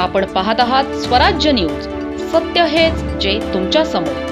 आपण पाहत आहात स्वराज्य न्यूज. सत्य हेच जे तुमच्यासमोर.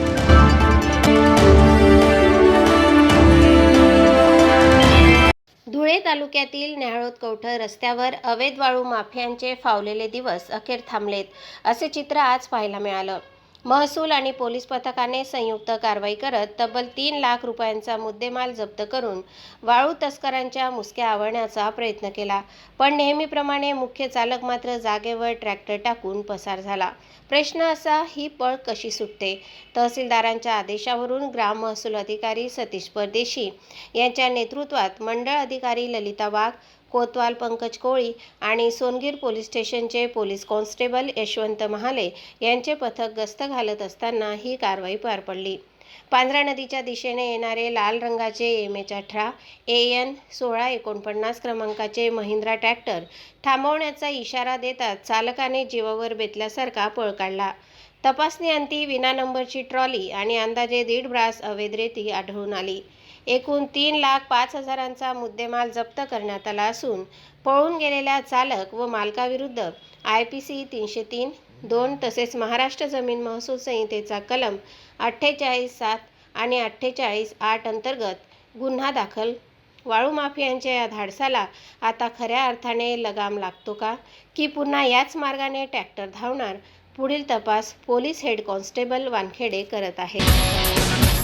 धुळे तालुक्यातील न्याहाळोद कवठं रस्त्यावर अवैध वाळू माफियांचे फावलेले दिवस अखेर थांबलेत असे चित्र आज पाहायला मिळालं. महसूल आणि पोलीस पथकाने संयुक्त कारवाई करत तब्बल तीन लाख रुपयांचा मुद्देमाल जप्त करून वाळू तस्करांच्या मुसक्या आवळण्याचा प्रयत्न केला. पण नेहमीप्रमाणे मुख्य चालक मात्र जागेवर ट्रॅक्टर टाकून पसार झाला. प्रश्न असा ही पळ कशी सुटते? तहसीलदारांच्या आदेशावरून ग्राम महसूल अधिकारी सतीश परदेशी यांच्या नेतृत्वात मंडळ अधिकारी ललिता वाघ कोतवाल पंकज कोळी आणि सोनगीर पोलीस स्टेशनचे पोलीस कॉन्स्टेबल यशवंत महाले यांचे पथक गस्त घालत असताना ही कारवाई पार पडली. पांढरा नदीच्या दिशेने येणारे लाल रंगाचे एम एच अठरा ए एन सोळा एकोणपन्नास क्रमांकाचे महिंद्रा ट्रॅक्टर थांबवण्याचा इशारा देताच चालकाने जीवावर बेतल्यासारखा पळ काढला. तपासणीअंती विना नंबरची ट्रॉली आणि अंदाजे दीड ब्रास अवैधरेती आढळून आली. एकूण तीन लाख पाच हजारांचा मुद्देमाल जप्त करण्यात आला असून पळून गेलेल्या चालक व मालकाविरुद्ध आय पी सी तीनशे तीन दोन तसेच महाराष्ट्र जमीन महसूल संहितेचा कलम अठ्ठेचाळीस सात आणि अठ्ठेचाळीस आठ अंतर्गत गुन्हा दाखल. वाळू माफियांच्या या धाडसाला आता खऱ्या अर्थाने लगाम लागतो का? की पुन्हा याच मार्गाने ट्रॅक्टर धावणार? पुढील तपास पोलीस हेड कॉन्स्टेबल वानखेडे करत आहेत.